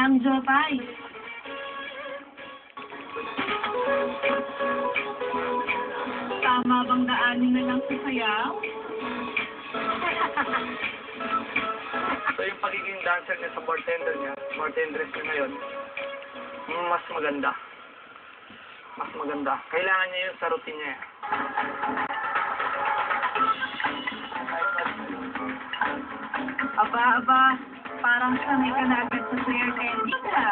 lang, Jopay. Tama bang daanin na lang sa sayaw? So yung pagiging dancer niya sa bartender niya, bartendress niya ngayon, mas maganda. Mas maganda. Kailangan niya yun sa routine niya. Aba, aba, parang sanay ka na agad sa Claire Candy ka.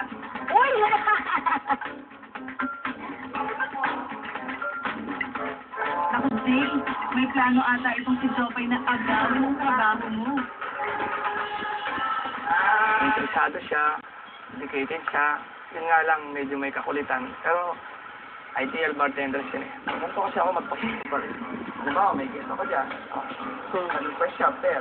Uy! Naku, Jay, may plano ata itong si Jopay na agawin ang trabaho mo. Interesado siya, dedicated siya. Yun nga lang, medyo may kakulitan. Pero, ideal bartender siya eh. Ganito kasi ako magpa-super. Ano ba, may guest ako dyan. Oh, ano fresh siya, fair.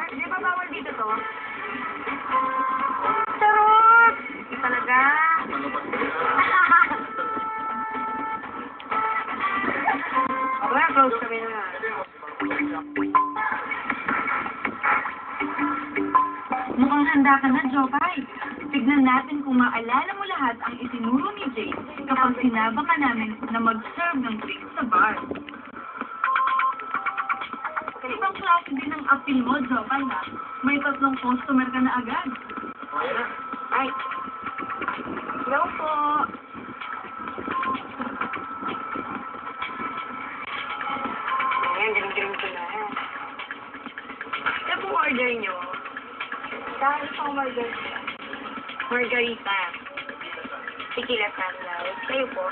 Sugar? Di ba bawal dito to? Sarap! Talaga? Wala, close kami na nga. Mukhang handa ka na, Jopay. Tignan natin kung maalala mo lahat ang itinuro ni Jay kapag sinaba ka namin na mag-serve ng drink sa bar. Ibang klase din ang appeal mo, Jopay, ha? May tatlong customer ka na agad. na. Ay. Hello po. Ayan, galing-galing ko na. Ano pong order nyo? Dahil po margarita. Margarita. Tequila Carlos. Kayo po.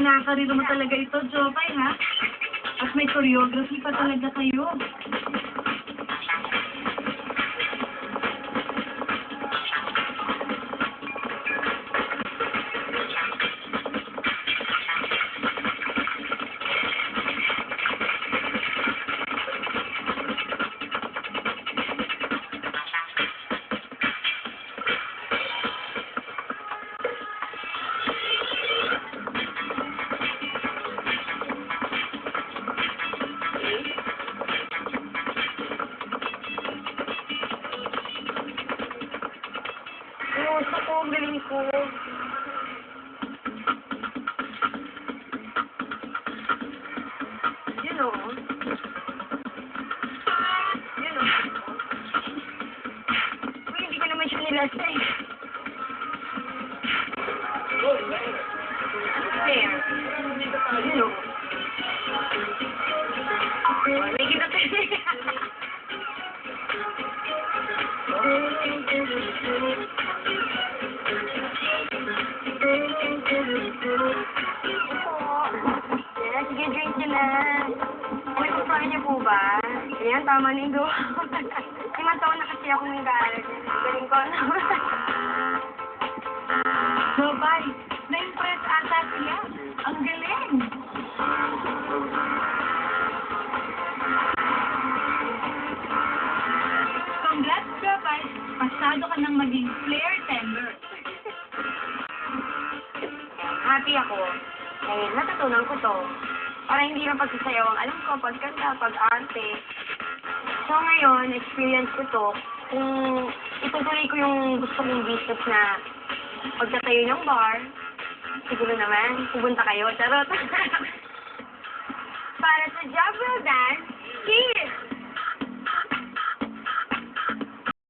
Kinakariro mo talaga ito, Jopay, ha? At may choreography pa talaga kayo. Gusto ko, ang galing ko. Yun o. Yun o. Uy, hindi ko naman siya nilasa eh. Fair. Yun o. May kita Yes, sige, drink nyo na. May kumpara niyo po ba? Ayan, tama na yung gawa. Limang taon na kasi ako nag-aaral. Galing ko na. Jopay, na-impress ata sila. Ang galing. Congrats, Jopay. Pasado ka ng maging player tender. Happy ako. Dahil natutunan ko to. Para hindi lang pagsasayaw ang alam ko, pagkanta, pag-arte. So ngayon, experience ko to. Kung itutuloy ko yung gusto kong business na pagtatayo ng bar, siguro naman, pupunta kayo. Charot. Para sa job done, cheers!